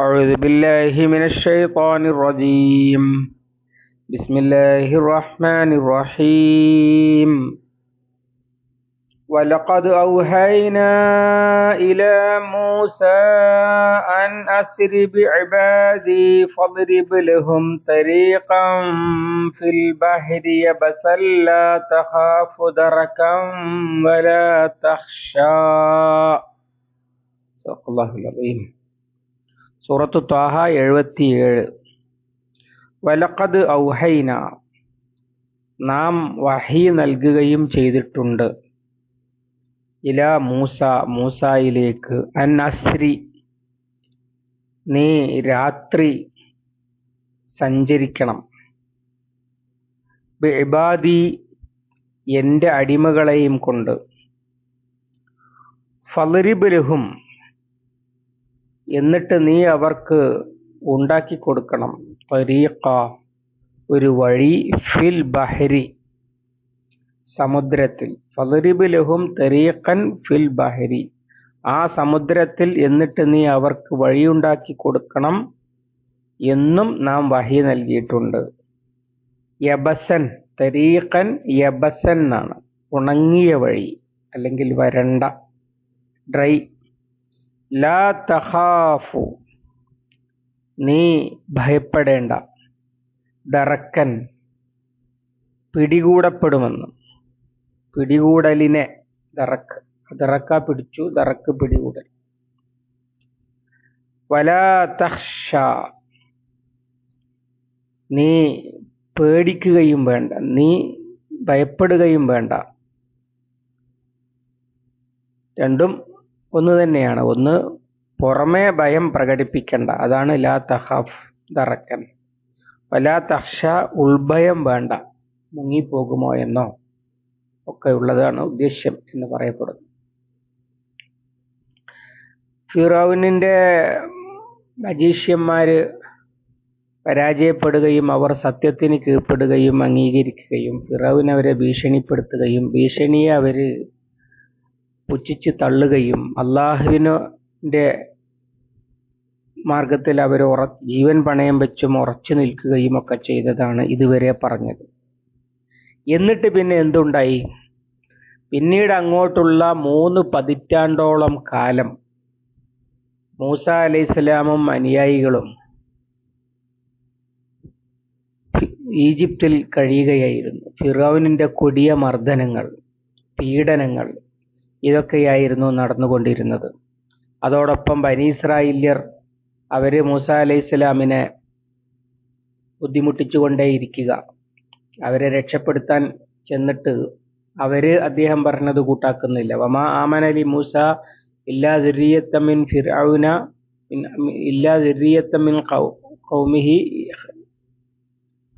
أعوذ بالله من الشيطان الرجيم. بسم الله الرحمن الرحيم. ولقد أوحينا إلى موسى أن أسر بعبادي فاضرب لهم طريقا في البحر يبسا لا تخاف دركا ولا تخشى. صدق الله العظيم. സൂറത്തു ത്വാഹ എഴുപത്തിയേഴ്. വലക്കത് ഔഹൈന നാം വഹി നൽകുകയും ചെയ്തിട്ടുണ്ട്. ഇല മൂസ മൂസായിലേക്ക് അൻ അസ്രി നീ രാത്രി സഞ്ചരിക്കണം. ഇബാദി എന്റെ അടിമകളെയും കൊണ്ട്. ഫലരിബുലഹും എന്നിട്ട് നീ അവർക്ക് ഉണ്ടാക്കി കൊടുക്കണം. പരീക്ക ഒരു വഴി ഫിൽ ബഹരി സമുദ്രത്തിൽ. ഫലരിബ് ലഹും തരീഖൻ ഫിൽ ബഹരി. ആ സമുദ്രത്തിൽ എന്നിട്ട് നീ അവർക്ക് വഴിയുണ്ടാക്കി കൊടുക്കണം എന്നും നാം വഹി നൽകിയിട്ടുണ്ട്. യബസൻ തരീഖൻ യബസൻ എന്നാണ്. ഉണങ്ങിയ വഴി അല്ലെങ്കിൽ വരണ്ട. ഡ്രൈ ലാ തഹാഫു നീ ഭയപ്പെടേണ്ട. ദറക്കൻ പിടികൂടപ്പെടുമെന്ന്. പിടികൂടലിനെ ദറക്ക് ദറക്ക പിടിച്ചു ദറക്ക് പിടികൂടൽ. വലാ തഹ്ഷ നീ പേടിക്കുകയും വേണ്ട. നീ ഭയപ്പെടുകയും വേണ്ട. രണ്ടും ഒന്ന് തന്നെയാണ്. ഒന്ന് പുറമേ ഭയം പ്രകടിപ്പിക്കേണ്ട. അതാണ് ലാ തഹാഫ് ദറക്കൻ വലാ തഹ്ഷ ഉൾഭയം വേണ്ട. മുങ്ങിപ്പോകുമോ എന്നോ ഒക്കെ ഉള്ളതാണ് ഉദ്ദേശ്യം എന്ന് പറയപ്പെടുന്നു ഫിറോവിനിന്റെ മജീഷ്യന്മാര് പരാജയപ്പെടുകയും അവർ സത്യത്തിന് കീഴ്പ്പെടുകയും അംഗീകരിക്കുകയും ഫിറോവിനെ അവരെ ഭീഷണിപ്പെടുത്തുകയും ഭീഷണിയെ അവർ പുച്ഛിച്ച് തള്ളുകയും അള്ളാഹുവിന്റെ മാർഗത്തിൽ അവർ ഉറ ജീവൻ പണയം വെച്ചും ഉറച്ചു നിൽക്കുകയും ഒക്കെ ചെയ്തതാണ് ഇതുവരെ പറഞ്ഞത്. എന്നിട്ട് പിന്നെ എന്തുണ്ടായി? പിന്നീട് അങ്ങോട്ടുള്ള മൂന്ന് പതിറ്റാണ്ടോളം കാലം മൂസ അലൈഹിസ്സലാമും അനുയായികളും ഈജിപ്തിൽ കഴിയുകയായിരുന്നു. ഫിറോവിനിന്റെ കൊടിയ മർദ്ദനങ്ങൾ പീഡനങ്ങൾ ഇതൊക്കെയായിരുന്നു നടന്നുകൊണ്ടിരുന്നത്. അതോടൊപ്പം ബനീസ്രായില്യർ അവർ മൂസ അലൈഹി സ്വലാമിനെ ബുദ്ധിമുട്ടിച്ചുകൊണ്ടേയിരിക്കുക. അവരെ രക്ഷപ്പെടുത്താൻ ചെന്നിട്ട് അവർ അദ്ദേഹം പറഞ്ഞത് കൂട്ടാക്കുന്നില്ല. വമാ ആമനലി മൂസ ഇല്ലാ ദുരിയത്തമിൻ ഫിർഔന ഇല്ലാ ദുരിയത്തമിൻ കൗമിഹി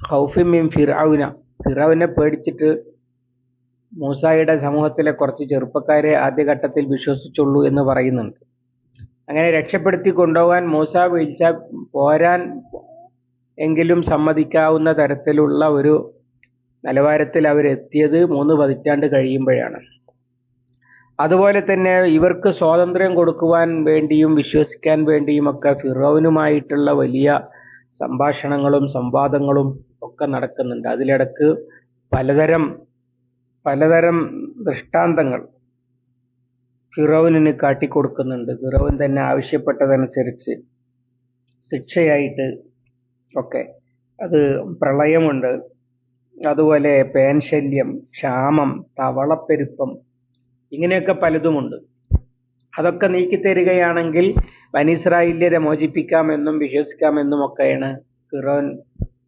ഫിർ മിൻ ഫിർഔന. ഫിറൌനെ പേടിച്ചിട്ട് മൂസായുടെ സമൂഹത്തിലെ കുറച്ച് ചെറുപ്പക്കാരെ ആദ്യഘട്ടത്തിൽ വിശ്വസിച്ചുള്ളൂ എന്ന് പറയുന്നുണ്ട്. അങ്ങനെ രക്ഷപ്പെടുത്തി കൊണ്ടുപോകാൻ മൂസ വീഴ്ച പോരാൻ എങ്കിലും സമ്മതിക്കാവുന്ന തരത്തിലുള്ള ഒരു നിലവാരത്തിൽ അവരെത്തിയത് മൂന്ന് പതിറ്റാണ്ട് കഴിയുമ്പോഴാണ്. അതുപോലെ തന്നെ ഇവർക്ക് സ്വാതന്ത്ര്യം കൊടുക്കുവാൻ വേണ്ടിയും വിശ്വസിക്കാൻ വേണ്ടിയും ഒക്കെ ഫിറോവിനുമായിട്ടുള്ള വലിയ സംഭാഷണങ്ങളും സംവാദങ്ങളും ഒക്കെ നടക്കുന്നുണ്ട്. അതിലിടക്ക് പലതരം പലതരം ദൃഷ്ടാന്തങ്ങൾ ഫിറോവിന് കാട്ടിക്കൊടുക്കുന്നുണ്ട്. ഫിറോവിൻ തന്നെ ആവശ്യപ്പെട്ടതനുസരിച്ച് ശിക്ഷയായിട്ട് ഒക്കെ അത് പ്രളയമുണ്ട്. അതുപോലെ പേൻശല്യം ക്ഷാമം തവളപ്പെരുപ്പം ഇങ്ങനെയൊക്കെ പലതുമുണ്ട്. അതൊക്കെ നീക്കി നീക്കിത്തരികയാണെങ്കിൽ വനിസ്രായില്യരെ മോചിപ്പിക്കാമെന്നും വിശ്വസിക്കാമെന്നും ഒക്കെയാണ് ഫിറോൻ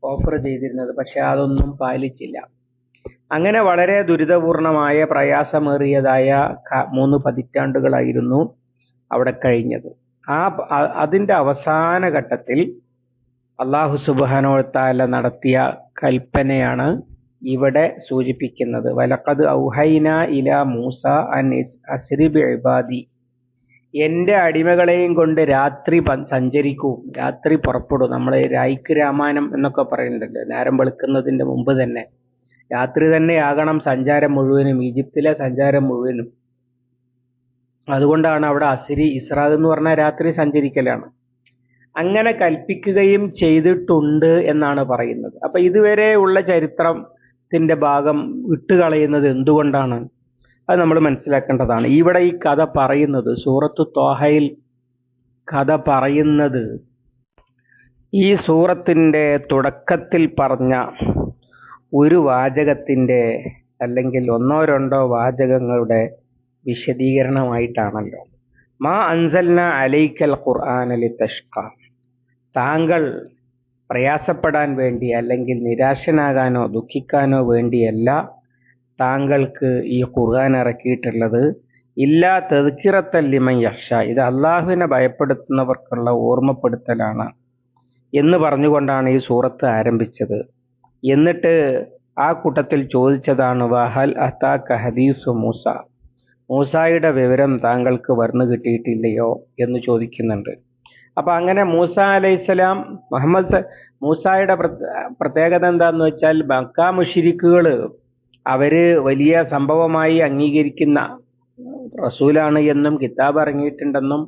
ഓഫർ ചെയ്തിരുന്നത്. പക്ഷെ അതൊന്നും പാലിച്ചില്ല. അങ്ങനെ വളരെ ദുരിതപൂർണമായ പ്രയാസമേറിയതായ മൂന്ന് പതിറ്റാണ്ടുകളായിരുന്നു അവിടെ കഴിഞ്ഞത്. ആ അതിന്റെ അവസാന ഘട്ടത്തിൽ അള്ളാഹു സുബാനോത്താല നടത്തിയ കൽപ്പനയാണ് ഇവിടെ സൂചിപ്പിക്കുന്നത്. വലക്കത് ഔഹൈന ഇല മൂസ ഇബാദി. എന്റെ അടിമകളെയും കൊണ്ട് രാത്രി സഞ്ചരിക്കൂ രാത്രി പുറപ്പെടൂ. നമ്മൾ രായിക്ക് രാമായണം എന്നൊക്കെ പറയുന്നുണ്ടല്ലോ. നേരം വെളുക്കുന്നതിന്റെ മുമ്പ് തന്നെ. രാത്രി തന്നെയാകണം സഞ്ചാരം മുഴുവനും ഈജിപ്തിലെ സഞ്ചാരം മുഴുവനും. അതുകൊണ്ടാണ് അവിടെ അസിരി ഇസ്രാദ് എന്ന് പറഞ്ഞ രാത്രി സഞ്ചരിക്കലാണ്. അങ്ങനെ കൽപ്പിക്കുകയും ചെയ്തിട്ടുണ്ട് എന്നാണ് പറയുന്നത്. അപ്പൊ ഇതുവരെ ഉള്ള ചരിത്രത്തിന്റെ ഭാഗം വിട്ടുകളയുന്നത് എന്തുകൊണ്ടാണ്? അത് നമ്മൾ മനസ്സിലാക്കേണ്ടതാണ്. ഇവിടെ ഈ കഥ പറയുന്നത് സൂറത്ത് തോഹയിൽ കഥ പറയുന്നത് ഈ സൂറത്തിന്റെ തുടക്കത്തിൽ പറഞ്ഞ ഒരു വാചകത്തിന്റെ അല്ലെങ്കിൽ ഒന്നോ രണ്ടോ വാചകങ്ങളുടെ വിശദീകരണമായിട്ടാണല്ലോ. മാ അൻസൽന അലൈക്കൽ ഖുർആൻ അലി തഷ്ക താങ്കൾ പ്രയാസപ്പെടാൻ വേണ്ടി അല്ലെങ്കിൽ നിരാശനാകാനോ ദുഃഖിക്കാനോ വേണ്ടിയല്ല താങ്കൾക്ക് ഈ ഖുർആൻ ഇറക്കിയിട്ടുള്ളത്. ഇല്ലാ തെതുക്കിറത്തല്ലിമൻ യക്ഷ ഇത് അള്ളാഹുവിനെ ഭയപ്പെടുത്തുന്നവർക്കുള്ള ഓർമ്മപ്പെടുത്തലാണ് എന്ന് പറഞ്ഞുകൊണ്ടാണ് ഈ സൂറത്ത് ആരംഭിച്ചത്. എന്നിട്ട് ആ കൂട്ടത്തിൽ ചോദിച്ചതാണ് വഹൽ അത്താക്ക ഹദീസു മൂസ? മൂസായുടെ വിവരം താങ്കൾക്ക് വന്നു കിട്ടിയിട്ടില്ലയോ? എന്ന് ചോദിക്കുന്നുണ്ട്. അപ്പൊ അങ്ങനെ മൂസ അലൈഹിസ്സലാം മുഹമ്മദ് മൂസായുടെ പ്രത്യേകത എന്താന്ന് വെച്ചാൽ മക്ക മുഷിരിക്കുകൾ അവർ വലിയ സംഭവമായി അംഗീകരിക്കുന്ന റസൂലാണ് എന്നും കിതാബ് ഇറങ്ങിയിട്ടുണ്ടെന്നും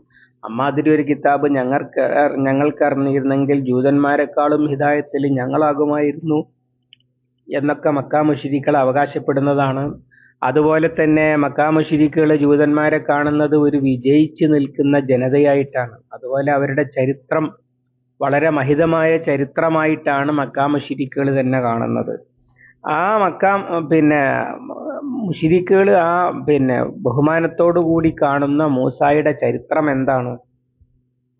അമ്മാതിരി ഒരു കിതാബ് ഞങ്ങൾക്ക് ഞങ്ങൾക്ക് അറിഞ്ഞിരുന്നെങ്കിൽ ജൂതന്മാരെക്കാളും ഹിതായത്തിൽ ഞങ്ങളാകുമായിരുന്നു എന്നൊക്കെ മക്കാ മുഷിരിക്കൾ അവകാശപ്പെടുന്നതാണ്. അതുപോലെ തന്നെ മക്കാ മുഷിരിക്കുകൾ ജൂതന്മാരെ കാണുന്നത് ഒരു വിജയിച്ചു നിൽക്കുന്ന ജനതയായിട്ടാണ്. അതുപോലെ അവരുടെ ചരിത്രം വളരെ മഹിതമായ ചരിത്രമായിട്ടാണ് മക്കാ മുഷിരിക്കുകൾ തന്നെ കാണുന്നത്. ആ മക്കാ പിന്നെ മുഷിരിക്കുകൾ ആ പിന്നെ ബഹുമാനത്തോടു കൂടി കാണുന്ന മൂസായുടെ ചരിത്രം എന്താണ്?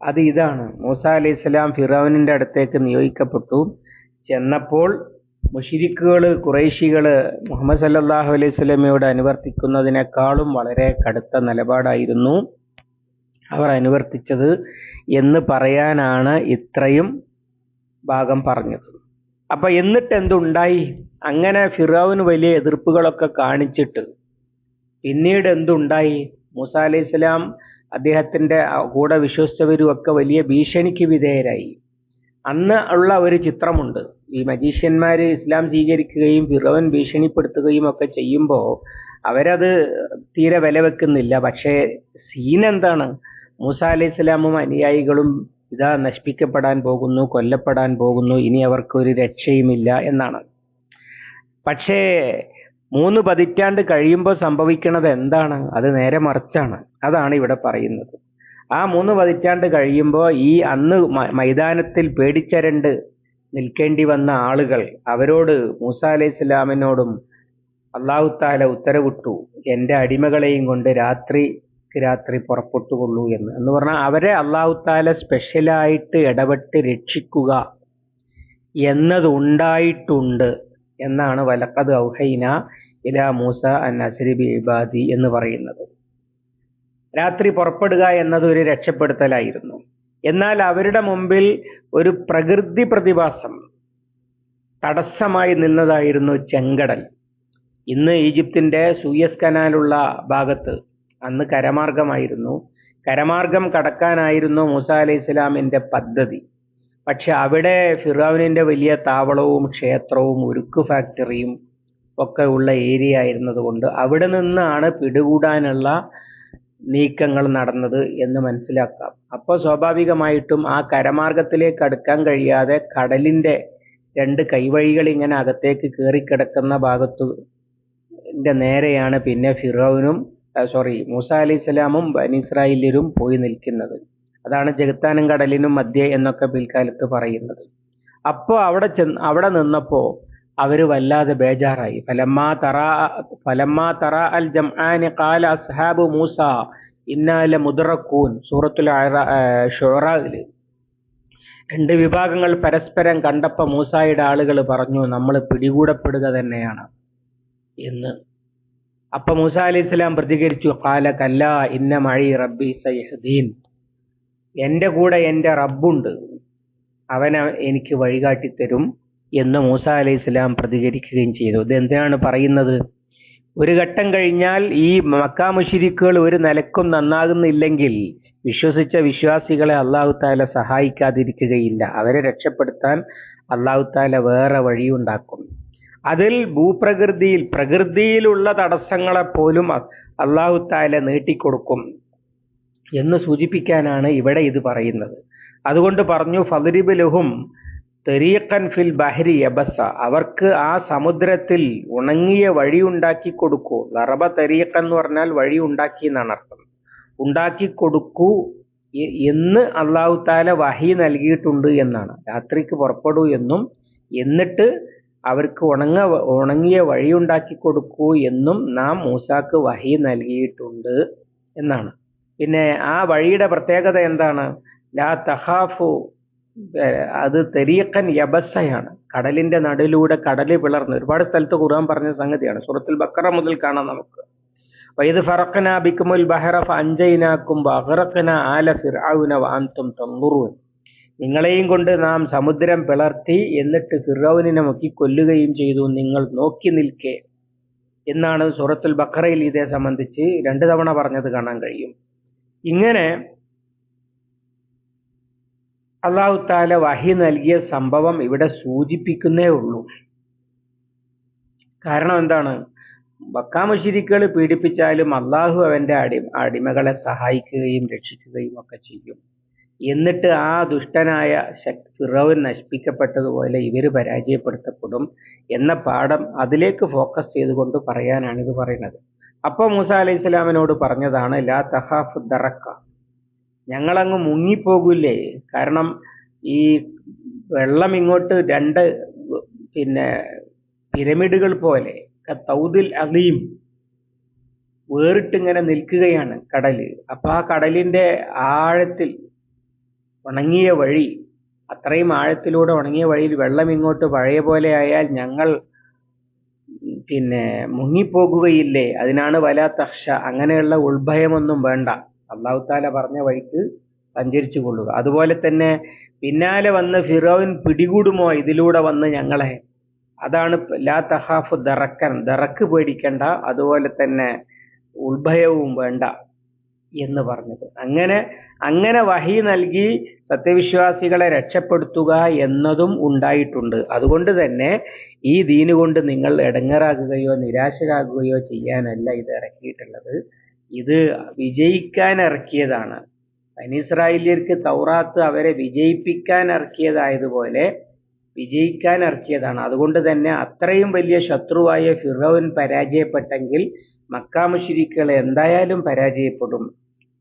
അത് ഇതാണ്. മൂസ അലൈഹി സ്വലാം ഫിറോവിനിന്റെ അടുത്തേക്ക് നിയോഗിക്കപ്പെട്ടു. ചെന്നപ്പോൾ മുഷിരിക്കുകൾ കുറേശികൾ മുഹമ്മദ് സല്ലാഹു അലൈഹി സ്വലമയോട് അനുവർത്തിക്കുന്നതിനേക്കാളും വളരെ കടുത്ത നിലപാടായിരുന്നു അവർ അനുവർത്തിച്ചത് എന്ന് പറയാനാണ് ഇത്രയും ഭാഗം പറഞ്ഞത്. അപ്പൊ എന്നിട്ട് എന്തുണ്ടായി? അങ്ങനെ ഫിറാവിന് വലിയ എതിർപ്പുകളൊക്കെ കാണിച്ചിട്ട് പിന്നീട് എന്തുണ്ടായി? മൂസ അലൈഹി സ്വലാം അദ്ദേഹത്തിന്റെ കൂടെ വിശ്വസിച്ചവരും ഒക്കെ വലിയ ഭീഷണിക്ക് വിധേയരായി. അന്ന് ഉള്ള ഒരു ചിത്രമുണ്ട്. ഈ മജീഷ്യന്മാര് ഇസ്ലാം സ്വീകരിക്കുകയും വിറവൻ ഭീഷണിപ്പെടുത്തുകയും ഒക്കെ ചെയ്യുമ്പോൾ അവരത് തീരെ വില വെക്കുന്നില്ല പക്ഷേ സീൻ എന്താണ്? മൂസ അലൈഹി സ്വലാമും അനുയായികളും ഇതാ നശിപ്പിക്കപ്പെടാൻ പോകുന്നു കൊല്ലപ്പെടാൻ പോകുന്നു ഇനി അവർക്ക് ഒരു രക്ഷയുമില്ല എന്നാണ്. പക്ഷേ മൂന്ന് പതിറ്റാണ്ട് കഴിയുമ്പോൾ സംഭവിക്കുന്നത് എന്താണ്? അത് നേരെ മറിച്ചാണ്. അതാണ് ഇവിടെ പറയുന്നത്. ആ മൂന്ന് പതിറ്റാണ്ട് കഴിയുമ്പോൾ ഈ അന്ന് മൈതാനത്തിൽ പേടിച്ചരണ്ട് നിൽക്കേണ്ടി വന്ന ആളുകൾ അവരോട് മൂസ അലൈഹി സ്വലാമിനോടും അള്ളാഹു താല ഉത്തരവിട്ടു എന്റെ അടിമകളെയും കൊണ്ട് രാത്രി രാത്രി പുറപ്പെട്ടുകൊള്ളൂ എന്ന്. എന്ന് പറഞ്ഞാൽ അവരെ അള്ളാഹു താല സ്പെഷ്യലായിട്ട് ഇടപെട്ട് രക്ഷിക്കുക എന്നതുണ്ടായിട്ടുണ്ട് എന്നാണ് വലക്കത് ഔഹൈന ഇല മൂസ അൻ അസരിബി ഇബാദി എന്ന് പറയുന്നത്. രാത്രി പുറപ്പെടുക എന്നത് ഒരു രക്ഷപ്പെടുത്തലായിരുന്നു. എന്നാൽ അവരുടെ മുമ്പിൽ ഒരു പ്രകൃതി പ്രതിഭാസം തടസ്സമായി നിന്നതായിരുന്നു ചെങ്കടൽ. ഇന്ന് ഈജിപ്തിന്റെ സൂയസ് കനാലുള്ള ഭാഗത്ത് അന്ന് കരമാർഗമായിരുന്നു. കരമാർഗം കടക്കാനായിരുന്നു മൂസ അലൈഹി ഇസ്ലാമിന്റെ പദ്ധതി. പക്ഷെ അവിടെ ഫിറാവിനിന്റെ വലിയ താവളവും ക്ഷേത്രവും ഉരുക്ക് ഫാക്ടറിയും ഒക്കെ ഉള്ള ഏരിയ ആയിരുന്നത് കൊണ്ട് അവിടെ നിന്നാണ് പിടികൂടാനുള്ള നീക്കങ്ങൾ നടന്നത് എന്ന് മനസ്സിലാക്കാം. അപ്പോൾ സ്വാഭാവികമായിട്ടും ആ കരമാർഗത്തിലേക്ക് അടുക്കാൻ കഴിയാതെ കടലിന്റെ രണ്ട് കൈവഴികൾ ഇങ്ങനെ അകത്തേക്ക് കയറിക്കിടക്കുന്ന ഭാഗത്തു ന്റെ നേരെയാണ് പിന്നെ ഫിറോവിനും സോറി മൂസ അലൈഹി സ്വലാമും ബനിസ്രായേലിയരും പോയി നിൽക്കുന്നത്. അതാണ് ജഗത്താനും കടലിനും മധ്യേ എന്നൊക്കെ പിൽക്കാലത്ത് പറയുന്നത്. അപ്പോ അവിടെ ചെന്ന് അവിടെ നിന്നപ്പോ അവർ വല്ലാതെ ബേജാറായി. ഫലമ്മാ തറ ഫലമ്മാ തറ അൽ ജംആനി ഖാല അസ്ഹാബു മൂസ ഇന്നാല മുദറക്കൂൻ സൂറത്തുൽ അഅറ- രണ്ട് വിഭാഗങ്ങൾ പരസ്പരം കണ്ടപ്പോൾ മൂസായുടെ ആളുകൾ പറഞ്ഞു നമ്മൾ പിടികൂടപ്പെടുക തന്നെയാണ്. എന്ന്. അപ്പൊ മൂസ അലൈഹി ഇസ്ലാം പ്രതികരിച്ചു കാല കല്ല ഇന്ന മഴി റബ്ബി സയ്ഹദീൻ. എന്റെ കൂടെ എന്റെ റബ്ബുണ്ട്. അവൻ അവ- എനിക്ക് വഴികാട്ടി തരും. എന്ന് മൂസ അലൈഹി സ്വലാം പ്രതികരിക്കുകയും ചെയ്തു. ഇത് എന്തിനാണ് പറയുന്നത്? ഒരു ഘട്ടം കഴിഞ്ഞാൽ ഈ മക്കാ മുഷിരിക്കുകൾ ഒരു നിലക്കും നന്നാകുന്നില്ലെങ്കിൽ വിശ്വസിച്ച വിശ്വാസികളെ അള്ളാഹു താല സഹായിക്കാതിരിക്കുകയില്ല. അവരെ രക്ഷപ്പെടുത്താൻ അള്ളാഹു താല വേറെ വഴിയുണ്ടാക്കും. അതിൽ ഭൂപ്രകൃതിയിൽ പ്രകൃതിയിലുള്ള തടസ്സങ്ങളെ പോലും അള്ളാഹു താല നീട്ടിക്കൊടുക്കും എന്ന് സൂചിപ്പിക്കാനാണ് ഇവിടെ ഇത് പറയുന്നത്. അതുകൊണ്ട് പറഞ്ഞു ഫദ്രിബ് ലഹും തെരീഖൻ ഫിൽ ബഹരി യബസ. അവർക്ക് ആ സമുദ്രത്തിൽ ഉണങ്ങിയ വഴി ഉണ്ടാക്കി കൊടുക്കൂ. ലറബ തെരീഖൻ എന്ന് പറഞ്ഞാൽ വഴി ഉണ്ടാക്കി എന്നാണ് അർത്ഥം. ഉണ്ടാക്കി കൊടുക്കൂ എന്ന് അള്ളാഹു താല വഹി നൽകിയിട്ടുണ്ട് എന്നാണ്. രാത്രിക്ക് പുറപ്പെടൂ എന്നും എന്നിട്ട് അവർക്ക് ഉണങ്ങ ഉണങ്ങിയ വഴി ഉണ്ടാക്കി കൊടുക്കൂ എന്നും നാം മൂസാക്ക് വഹി നൽകിയിട്ടുണ്ട് എന്നാണ്. പിന്നെ ആ വഴിയുടെ പ്രത്യേകത എന്താണ്? ലാ തഹാഫു അത് തെരിയക്കൻ യബസയാണ് കടലിന്റെ നടുവിലൂടെ കടൽ പിളർന്ന് ഒരുപാട് സ്ഥലത്ത് ഖുർആൻ പറഞ്ഞ സംഗതിയാണ്. സൂറത്തുൽ ബക്കറ മുതൽ കാണാം നമുക്ക്. വൈദ് ഫറഖന ബിക്കുമുൽ ബഹറ അഞ്ചൈനാക്കും വഅഗ്റഖന ആല ഫിർഔന വാന്തും തൊന്നുറുവൻ നിങ്ങളെയും കൊണ്ട് നാം സമുദ്രം പിളർത്തി എന്നിട്ട് ഫിറൌനിനെ മുക്കി കൊല്ലുകയും ചെയ്തു. നിങ്ങൾ നോക്കി നിൽക്കേ എന്നാണ് സൂറത്തുൽ ബക്കറയിൽ ഇതേ സംബന്ധിച്ച് രണ്ട് തവണ പറഞ്ഞത് കാണാൻ കഴിയും. ഇങ്ങനെ അള്ളാഹു താല വഹി നൽകിയ സംഭവം ഇവിടെ സൂചിപ്പിക്കുന്നേ ഉള്ളൂ. കാരണം എന്താണ്? മക്കാമുശിരിക്കൾ പീഡിപ്പിച്ചാലും അള്ളാഹു അവന്റെ അടി അടിമകളെ സഹായിക്കുകയും രക്ഷിക്കുകയും ഒക്കെ ചെയ്യും. എന്നിട്ട് ആ ദുഷ്ടനായ ഫിറോവൻ നശിപ്പിക്കപ്പെട്ടതുപോലെ ഇവർ പരാജയപ്പെടുത്തപ്പെടും എന്ന പാഠം അതിലേക്ക് ഫോക്കസ് ചെയ്തുകൊണ്ട് പറയാനാണ് ഇത് പറയുന്നത്. അപ്പോൾ മൂസ അലൈഹി സ്വലാമിനോട് പറഞ്ഞതാണ് ലാ തഹാഫ് ദറക്ക. ഞങ്ങളങ്ങ് മുങ്ങിപ്പോകില്ലേ? കാരണം ഈ വെള്ളം ഇങ്ങോട്ട് രണ്ട് പിന്നെ പിരമിഡുകൾ പോലെ തൗദിൽ അലീം വേറിട്ടിങ്ങനെ നിൽക്കുകയാണ് കടൽ അപ്പൊ ആ കടലിന്റെ ആഴത്തിൽ ഉണങ്ങിയ വഴി അത്രയും ആഴത്തിലൂടെ ഉണങ്ങിയ വഴിയിൽ വെള്ളം ഇങ്ങോട്ട് പഴയ പോലെ ആയാൽ ഞങ്ങൾ പിന്നെ മുങ്ങിപ്പോകുകയില്ലേ? അതിനാണ് വല തക്ഷ അങ്ങനെയുള്ള ഉൾഭയമൊന്നും വേണ്ട. അള്ളാഹു താല പറഞ്ഞ വഴിക്ക് സഞ്ചരിച്ചു കൊള്ളുക. അതുപോലെ തന്നെ പിന്നാലെ വന്ന് ഫിറോവിൻ പിടികൂടുമോ ഇതിലൂടെ വന്ന് ഞങ്ങളെ? അതാണ് ലാ തഹാഫ് ദറക്കൻ. ദറക്ക് പേടിക്കണ്ട അതുപോലെ തന്നെ ഉത്ഭയവും വേണ്ട എന്ന് പറഞ്ഞത്. അങ്ങനെ അങ്ങനെ വഹി നൽകി സത്യവിശ്വാസികളെ രക്ഷപ്പെടുത്തുക എന്നതും ഉണ്ടായിട്ടുണ്ട്. അതുകൊണ്ട് തന്നെ ഈ ദീന് കൊണ്ട് നിങ്ങൾ ഇടങ്ങറാകുകയോ നിരാശരാകുകയോ ചെയ്യാനല്ല ഇത് ഇറക്കിയിട്ടുള്ളത്. ഇത് വിജയിക്കാൻ ഇറക്കിയതാണ് ബനിസ്രായേലിയർക്ക് തൗറാത്ത് അവരെ വിജയിപ്പിക്കാൻ ഇറക്കിയതായതുപോലെ വിജയിക്കാൻ ഇറക്കിയതാണ് അതുകൊണ്ട് തന്നെ അത്രയും വലിയ ശത്രുവായ ഫിറോവൻ പരാജയപ്പെട്ടെങ്കിൽ മക്കാമുഷിരിക്കൾ എന്തായാലും പരാജയപ്പെടും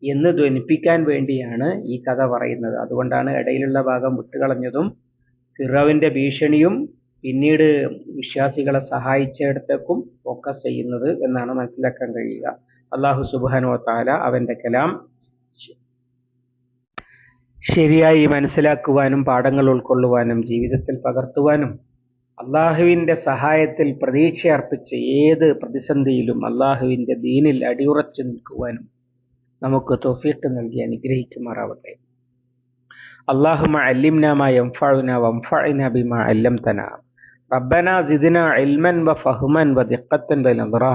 എന്ന് ധനിപ്പിക്കാൻ വേണ്ടിയാണ് ഈ കഥ പറയുന്നത്. അതുകൊണ്ടാണ് ഇടയിലുള്ള ഭാഗം വിട്ടുകളഞ്ഞതും ഫിറോവിന്റെ ഭീഷണിയും പിന്നീട് വിശ്വാസികളെ സഹായിച്ചിടത്തേക്കും ഫോക്കസ് ചെയ്യുന്നത് എന്നാണ് മനസ്സിലാക്കാൻ കഴിയുക. അള്ളാഹു സുബാനോ താല അവന്റെ കലാം ശരിയായി മനസ്സിലാക്കുവാനും പാഠങ്ങൾ ഉൾക്കൊള്ളുവാനും ജീവിതത്തിൽ പകർത്തുവാനും അള്ളാഹുവിന്റെ സഹായത്തിൽ പ്രതീക്ഷ അർപ്പിച്ച് ഏത് പ്രതിസന്ധിയിലും അള്ളാഹുവിന്റെ ദീനിൽ അടിയുറച്ചു നിൽക്കുവാനും നമുക്ക് തൊഫീട്ട് നൽകി അനുഗ്രഹിക്കുമാറാവട്ടെ اللهم علمنا ما ينفعنا وانفعنا بما علمتنا ربنا زدنا علما وفهما ودقة ونظرة